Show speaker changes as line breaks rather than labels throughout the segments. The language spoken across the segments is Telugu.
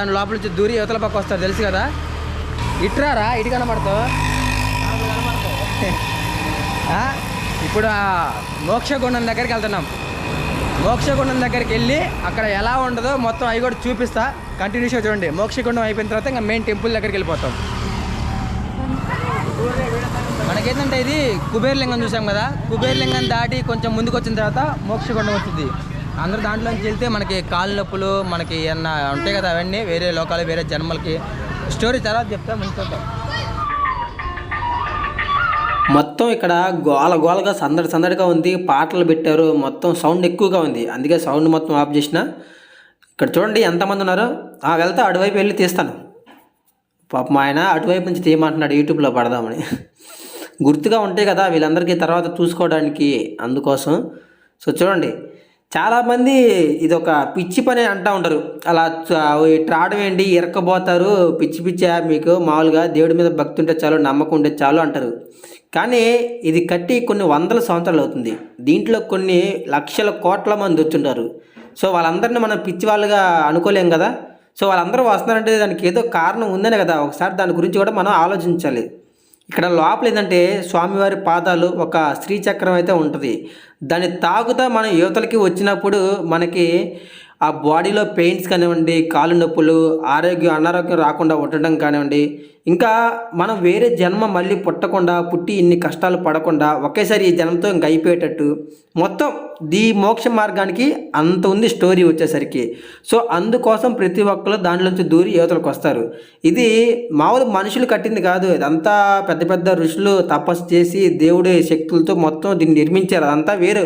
దాని లోపల నుంచి దూరి యువతల పక్క వస్తారు తెలుసు కదా? ఇట్రారా? ఇటు కనబడతావు? ఇప్పుడు మోక్షగుండం దగ్గరికి వెళ్తున్నాం. మోక్షగుండం దగ్గరికి వెళ్ళి అక్కడ ఎలా ఉండదో మొత్తం అవి కూడా చూపిస్తా. కంటిన్యూస్గా చూడండి. మోక్షగుండం అయిపోయిన తర్వాత ఇంకా మెయిన్ టెంపుల్ దగ్గరికి వెళ్ళిపోతాం. మనకేంటంటే ఇది కుబేర్లింగం చూసాం కదా? కుబేర్లింగం దాటి కొంచెం ముందుకు వచ్చిన తర్వాత మోక్షగుండం వస్తుంది. అందరూ దాంట్లోంచి వెళ్తే మనకి కాళ్ళ నొప్పులు మనకి ఏమన్నా ఉంటాయి కదా అవన్నీ వేరే లోకాలు వేరే జన్మలకి. స్టోరీ తర్వాత చెప్తా ముందు
మొత్తం ఇక్కడ గోల గోలగా సందడి సందడిగా ఉంది. పాటలు పెట్టారు. మొత్తం సౌండ్ ఎక్కువగా ఉంది. అందుకే సౌండ్ మొత్తం ఆఫ్ చేసిన. ఇక్కడ చూడండి ఎంతమంది ఉన్నారో. ఆ వెళ్తా అటువైపు వెళ్ళి తీస్తాను. పాపం ఆయన అటువైపు నుంచి తీయమంటున్నాడు యూట్యూబ్లో పడదామని. గుర్తుగా ఉంటాయి కదా వీళ్ళందరికీ తర్వాత చూసుకోవడానికి అందుకోసం. సో చూడండి చాలామంది ఇది ఒక పిచ్చి పని అంటూ ఉంటారు. అలా ఇట్లా రావడం ఏంటి ఇరక్కబోతారు పిచ్చి పిచ్చి మీకు మామూలుగా దేవుడి మీద భక్తి ఉంటే చాలు నమ్మకం ఉంటే చాలు అంటారు. కానీ ఇది కట్టి కొన్ని వందల సంవత్సరాలు అవుతుంది. దీంట్లో కొన్ని లక్షల కోట్ల మంది వచ్చుంటారు. సో వాళ్ళందరినీ మనం పిచ్చి వాళ్ళుగా అనుకోలేం కదా? సో వాళ్ళందరూ వస్తున్నారంటే దానికి ఏదో కారణం ఉందనే కదా. ఒకసారి దాని గురించి కూడా మనం ఆలోచించాలి. ఇక్కడ లోపల ఏంటంటే స్వామివారి పాదాలు ఒక శ్రీచక్రం అయితే ఉంటుంది. దాన్ని తాగుతా మనం యువతలకి వచ్చినప్పుడు మనకి ఆ బాడీలో పెయిన్స్ కానివ్వండి కాలు నొప్పులు ఆరోగ్యం అనారోగ్యం రాకుండా ఉండటం కానివ్వండి ఇంకా మనం వేరే జన్మ మళ్ళీ పుట్టకుండా పుట్టి ఇన్ని కష్టాలు పడకుండా ఒకేసారి ఈ జన్మతో ఇంక అయిపోయేటట్టు మొత్తం దీ మోక్ష మార్గానికి అంత ఉంది స్టోరీ వచ్చేసరికి. సో అందుకోసం ప్రతి ఒక్కరు దాంట్లోంచి దూరి యువతలకు వస్తారు. ఇది మామూలు మనుషులు కట్టింది కాదు. ఇదంతా పెద్ద పెద్ద ఋషులు తపస్సు చేసి దేవుడి శక్తులతో మొత్తం దీన్ని నిర్మించారు. అదంతా వేరు.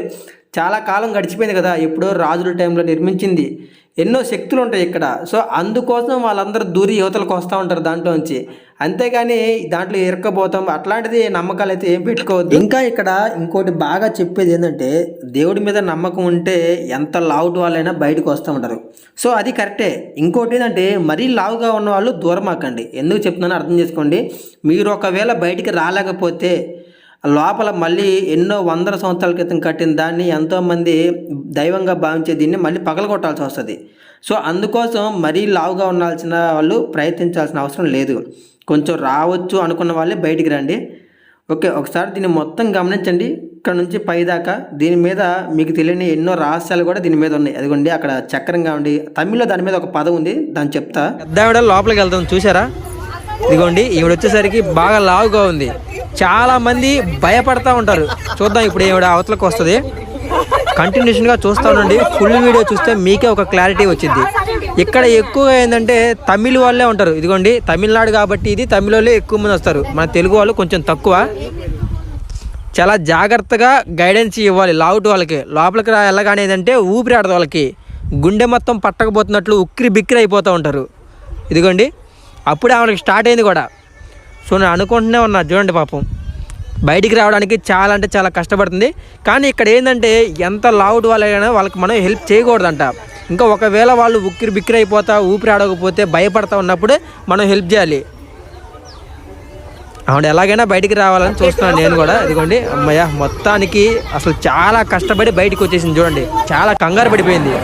చాలా కాలం గడిచిపోయింది కదా ఎప్పుడో రాజుల టైంలో నిర్మించింది. ఎన్నో శక్తులు ఉంటాయి ఇక్కడ. సో అందుకోసం వాళ్ళందరూ దూరి యువతలకు వస్తూ ఉంటారు దాంట్లోంచి. అంతేగాని దాంట్లో ఇరక్కపోతాం. అట్లాంటిది నమ్మకాలు అయితే ఏం పెట్టుకోవద్దు. ఇంకా ఇక్కడ ఇంకోటి బాగా చెప్పేది ఏంటంటే దేవుడి మీద నమ్మకం ఉంటే ఎంత లావుట్ వాళ్ళైనా బయటకు వస్తూ ఉంటారు. సో అది కరెక్టే. ఇంకోటి ఏంటంటే మరీ లావుగా ఉన్న వాళ్ళు దూరం ఆకండి ఎందుకు చెప్తున్నానో అర్థం చేసుకోండి. మీరు ఒకవేళ బయటికి రాలేకపోతే లోపల మళ్ళీ ఎన్నో వందల సంవత్సరాల క్రితం కట్టిన దాన్ని ఎంతోమంది దైవంగా భావించే దీన్ని మళ్ళీ పగలగొట్టాల్సి వస్తుంది. సో అందుకోసం మరీ లావుగా ఉండాల్సిన వాళ్ళు ప్రయత్నించాల్సిన అవసరం లేదు. కొంచెం రావచ్చు అనుకున్న వాళ్ళే బయటికి రండి. ఓకే ఒకసారి దీన్ని మొత్తం గమనించండి. ఇక్కడ నుంచి పైదాకా దీని మీద మీకు తెలియని ఎన్నో రహస్యాలు కూడా దీని మీద ఉన్నాయి. అదిగోండి అక్కడ చక్రంగా ఉండి తమిళ్ళో దాని మీద ఒక పదం ఉంది. దాన్ని చెప్తా.
పెద్దావిడ లోపలికి వెళ్తాం చూసారా ఇదిగోండి ఈవిడ వచ్చేసరికి బాగా లావుగా ఉంది. చాలా మంది భయపడతా ఉంటారు. చూద్దాం ఇప్పుడు ఈవిడ అవతలకు వస్తుంది. కంటిన్యూషన్గా చూస్తూ ఉండండి. ఫుల్ వీడియో చూస్తే మీకే ఒక క్లారిటీ వచ్చింది. ఇక్కడ ఎక్కువగా ఏంటంటే తమిళ వాళ్ళే ఉంటారు. ఇదిగోండి తమిళనాడు కాబట్టి ఇది తమిళ వాళ్ళే ఎక్కువ మంది వస్తారు. మన తెలుగు వాళ్ళు కొంచెం తక్కువ. చాలా జాగ్రత్తగా గైడెన్స్ ఇవ్వాలి లావుట్ వాళ్ళకి. లోపలికి రా వెళ్ళగానే ఏంటంటే ఊపిరి ఆడదు వాళ్ళకి. గుండె మొత్తం పట్టకపోతున్నట్లు ఉక్కిరి బిక్కిరి అయిపోతూ ఉంటారు. ఇదిగోండి అప్పుడే ఆమెకి స్టార్ట్ అయింది కూడా. సో నేను అనుకుంటూనే ఉన్నా చూడండి పాపం. బయటికి రావడానికి చాలా అంటే చాలా కష్టపడుతుంది. కానీ ఇక్కడ ఏంటంటే ఎంత లావుడ్ వాళ్ళైనా వాళ్ళకి మనం హెల్ప్ చేయకూడదంట. ఇంకా ఒకవేళ వాళ్ళు ఉక్కిరి బిక్కిరి అయిపోతా ఊపిరి ఆడకపోతే భయపడతా ఉన్నప్పుడు మనం హెల్ప్ చేయాలి. ఆవిడ ఎలాగైనా బయటికి రావాలని చూస్తున్నాను నేను కూడా. ఇదిగోండి అమ్మయ్య మొత్తానికి అసలు చాలా కష్టపడి బయటికి వచ్చేసింది చూడండి. చాలా కంగారు పడిపోయింది.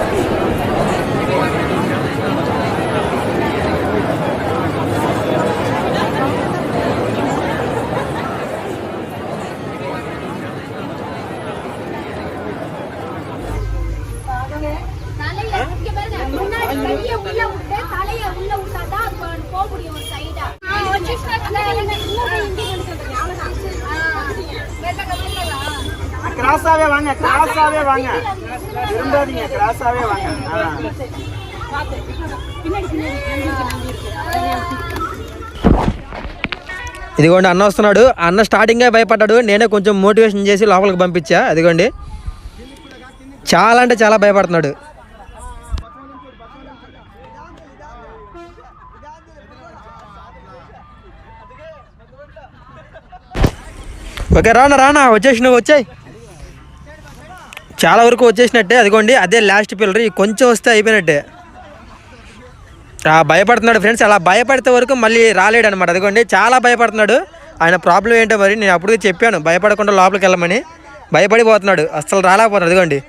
கிராஸாவே வாங்க கிராஸாவே வாங்க திரும்பாதீங்க கிராஸாவே வாங்க ஆ.
ఇదిగోండి అన్న వస్తున్నాడు అన్న స్టార్టింగే భయపడ్డాడు నేనే కొంచెం మోటివేషన్ చేసి లోపలికి పంపించా అదిగోండి చాలా అంటే చాలా భయపడుతున్నాడు ఓకే రానా రానా వచ్చేసి నువ్వు వచ్చాయి చాలా వరకు వచ్చేసినట్టే. అదిగోండి అదే లాస్ట్ పిల్లర్ కొంచెం వస్తే అయిపోయినట్టే. భయపడుతున్నాడు ఫ్రెండ్స్ అలా భయపడితే వరకు మళ్ళీ రాలేడు అనమాట అదిగోండి చాలా భయపడుతున్నాడు. ఆయన ప్రాబ్లం ఏంటో మరి నేను అప్పుడు చెప్పాను. భయపడకుండా లోపలికి వెళ్ళమని. భయపడిపోతున్నాడు. అసలు రాలేకపోతున్నాడు. అదిగోండి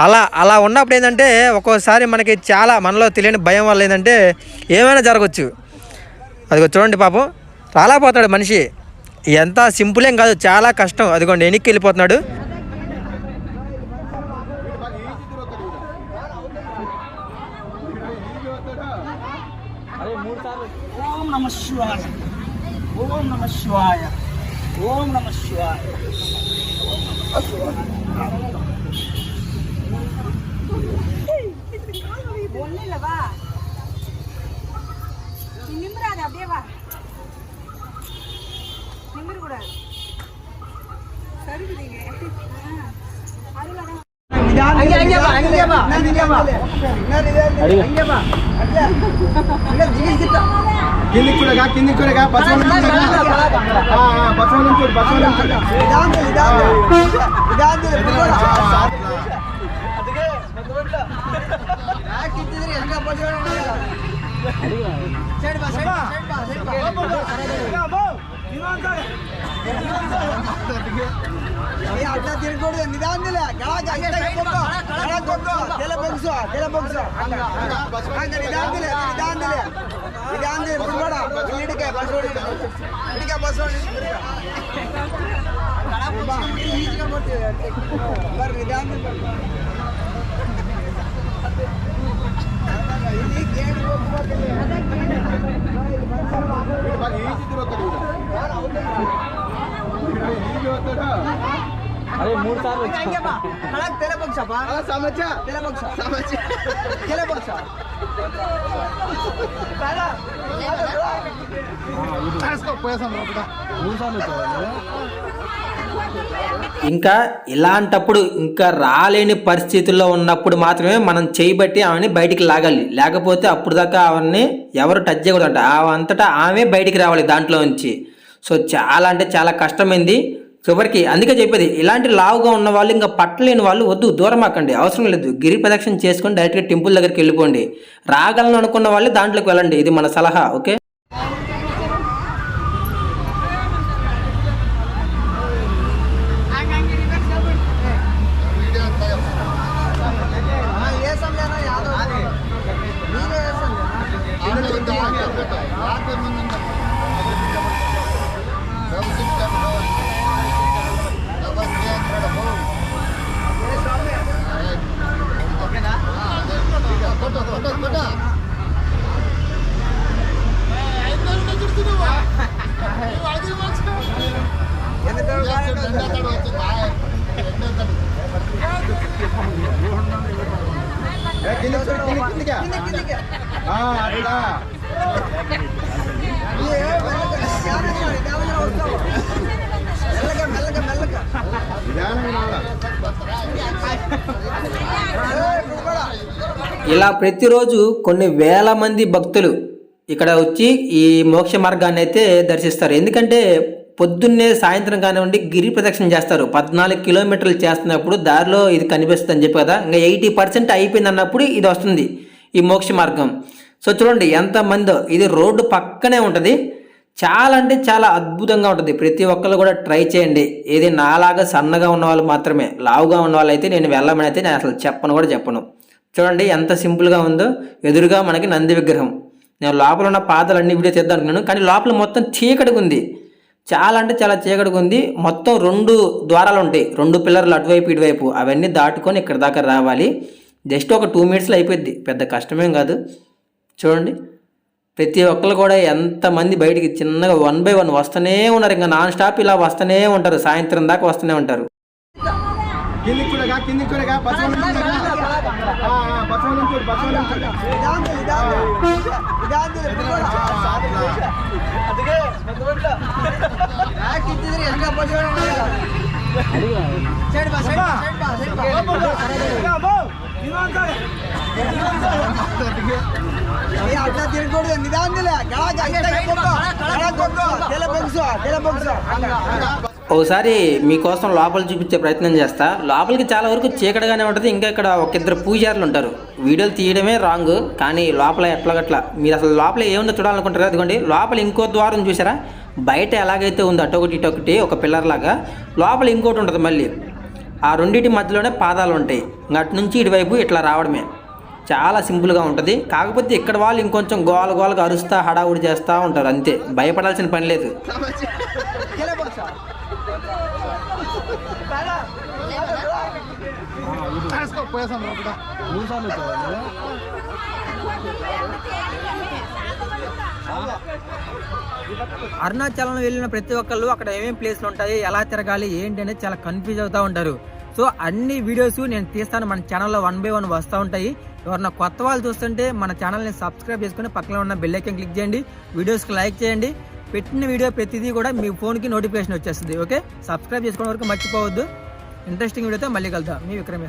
అలా అలా ఉన్నప్పుడు ఏంటంటే ఒక్కోసారి మనకి చాలా మనలో తెలియని భయం వల్ల ఏంటంటే ఏమైనా జరగచ్చు. అదిగో చూడండి పాపం. రాలేకపోతున్నాడు మనిషి. ఎంత సింపుల్ ఏం కాదు. చాలా కష్టం. అదిగోండి వెనక్కి వెళ్ళిపోతున్నాడు.
சிவாய ஓம் நம சிவாய ஓம் நம சிவாய ஒண்ணு
இல்லவா நீ நிமிராத அப்படியே வா. நிமிர கூடாது சருகுதீங்க அதுலதான்
కిందికి చూడగా కిందికి అట్లా తిరగకూడదు నిదాందిలే గళాక అంగడికి పొంగు గళాక పొంగు తెల పొంగుసు తెల పొంగుసు అంగ నిదాందిలే నిదాందిలే నిదాంది ఇప్పుడు కూడా ఇడికే బస్ రోడ్ ఇడికే బస్ రోడ్ బర్ నిదాంది ఇది గేమ్ ಹೋಗ್ಬೇಕು ಅದೇ ಗೇಮ್ ಬಾಗಿ ಈಜಿದ್ರು ಅಂತ చూడు బసవనం చూడు
ఇంకా ఇలాంటప్పుడు ఇంకా రాలేని పరిస్థితుల్లో ఉన్నప్పుడు మాత్రమే మనం చేయబట్టి ఆమెని బయటికి లాగాలి. లేకపోతే అప్పుడు దాకా ఆమెని ఎవరు టచ్ చేయకూడదంట. ఆమె అంతటా ఆమె బయటికి రావాలి దాంట్లో నుంచి. సో చాలా అంటే చాలా కష్టమైంది. చివరికి అందుకే చెప్పేది ఇలాంటి లావుగా ఉన్న వాళ్ళు ఇంకా పట్టలేని వాళ్ళు వద్దు దూరం అక్కండి అవసరం లేదు గిరి ప్రదక్షిణ చేసుకొని డైరెక్ట్గా టెంపుల్ దగ్గరికి వెళ్ళిపోండి. రాగలను అనుకున్న వాళ్ళు దాంట్లోకి వెళ్ళండి ఇది మన సలహా ఓకే? ఇలా ప్రతిరోజు కొన్ని వేల మంది భక్తులు ఇక్కడ వచ్చి ఈ మోక్ష మార్గాన్ని అయితే దర్శిస్తారు. ఎందుకంటే పొద్దున్నే సాయంత్రం కానివ్వండి గిరి ప్రదక్షిణ చేస్తారు. పద్నాలుగు కిలోమీటర్లు చేస్తున్నప్పుడు దారిలో ఇది కనిపిస్తుంది అని చెప్పి కదా ఇంకా ఎయిటీ పర్సెంట్ అయిపోయింది అన్నప్పుడు ఇది వస్తుంది ఈ మోక్ష మార్గం. సో చూడండి ఎంతమందో ఇది రోడ్డు పక్కనే ఉంటుంది. చాలా అంటే చాలా అద్భుతంగా ఉంటుంది. ప్రతి ఒక్కరు కూడా ట్రై చేయండి. ఇది నాలాగా సన్నగా ఉన్న వాళ్ళు మాత్రమే లావుగా ఉన్న వాళ్ళు అయితే నేను వెళ్ళమని అయితే నేను అసలు చెప్పను కూడా చెప్పను. చూడండి ఎంత సింపుల్గా ఉందో ఎదురుగా మనకి నంది విగ్రహం. నేను లోపల ఉన్న పాదాలన్నీ వీడియో చేద్దాం అనుకున్నాను కానీ లోపల మొత్తం చీకటిగా ఉంది. చాలా అంటే చాలా చీకటిగా ఉంది మొత్తం రెండు ద్వారాలు ఉంటాయి రెండు పిల్లర్లు అటువైపు ఇటువైపు అవన్నీ దాటుకొని ఇక్కడ దాకా రావాలి జస్ట్ ఒక టూ మినిట్స్లో అయిపోద్ది పెద్ద కష్టమేం కాదు చూడండి ప్రతి ఒక్కరు కూడా ఎంతమంది బయటికి చిన్నగా వన్ బై వన్ వస్తూనే ఉన్నారు ఇంకా నాన్ స్టాప్ ఇలా వస్తూనే ఉంటారు సాయంత్రం దాకా వస్తూనే ఉంటారు
ಇದ್ರಿ ಹೆಂಗ ಅಡ್ಡ ತಿರ್ಕೊಡು ನಿಧಾನದಿಲ್ಲ ಕೆಳಗೆ ಕೆಳಗೆ ಬಗ್ಸು ಬಗ್ಸು
ఒకసారి మీకోసం లోపల చూపించే ప్రయత్నం చేస్తా. లోపలికి చాలా వరకు చీకటిగానే ఉంటుంది. ఇంకా ఇక్కడ ఒక ఇద్దరు పూజారులు ఉంటారు. వీడియోలు తీయడమే రాంగ్. కానీ లోపల ఎట్లాగట్లా? మీరు అసలు లోపల ఏముందో చూడాలనుకుంటారు అదిగోండి. లోపల ఇంకో ద్వారం చూసారా బయట ఎలాగైతే ఉందో అటొకటి ఇటొకటి ఒక పిల్లర్ లాగా. లోపల ఇంకోటి ఉంటుంది మళ్ళీ.
ఆ రెండింటి మధ్యలోనే పాదాలు ఉంటాయి. ఇంకా అటు నుంచి ఇటువైపు ఇట్లా రావడమే. చాలా సింపుల్గా ఉంటుంది. కాకపోతే ఇక్కడ వాళ్ళు ఇంకొంచెం గోల గోలగా అరుస్తా హడావుడి చేస్తూ ఉంటారు. అంతే. భయపడాల్సిన పని లేదు.
అరుణాచలం వెళ్ళిన ప్రతి ఒక్కళ్ళు అక్కడ ఏమేమి ప్లేస్లు ఉంటాయి ఎలా తిరగాలి ఏంటి అనేది చాలా కన్ఫ్యూజ్ అవుతూ ఉంటారు. సో అన్ని వీడియోస్ నేను తీస్తాను మన ఛానల్లో వన్ బై వన్ వస్తూ ఉంటాయి. ఎవరన్నా కొత్త వాళ్ళు చూస్తుంటే మన ఛానల్ని సబ్స్క్రైబ్ చేసుకుని పక్కన ఉన్న బెల్ క్లిక్ చేయండి. వీడియోస్కి లైక్ చేయండి. పెట్టిన వీడియో ప్రతిదీ కూడా మీ ఫోన్కి నోటిఫికేషన్ వచ్చేస్తుంది ఓకే? సబ్స్క్రైబ్ చేసుకోవడం వరకు మర్చిపోవద్దు. ఇంట్రెస్టింగ్ వీడియోతో మళ్ళీ కలుద్దాం. మీ విక్రమ్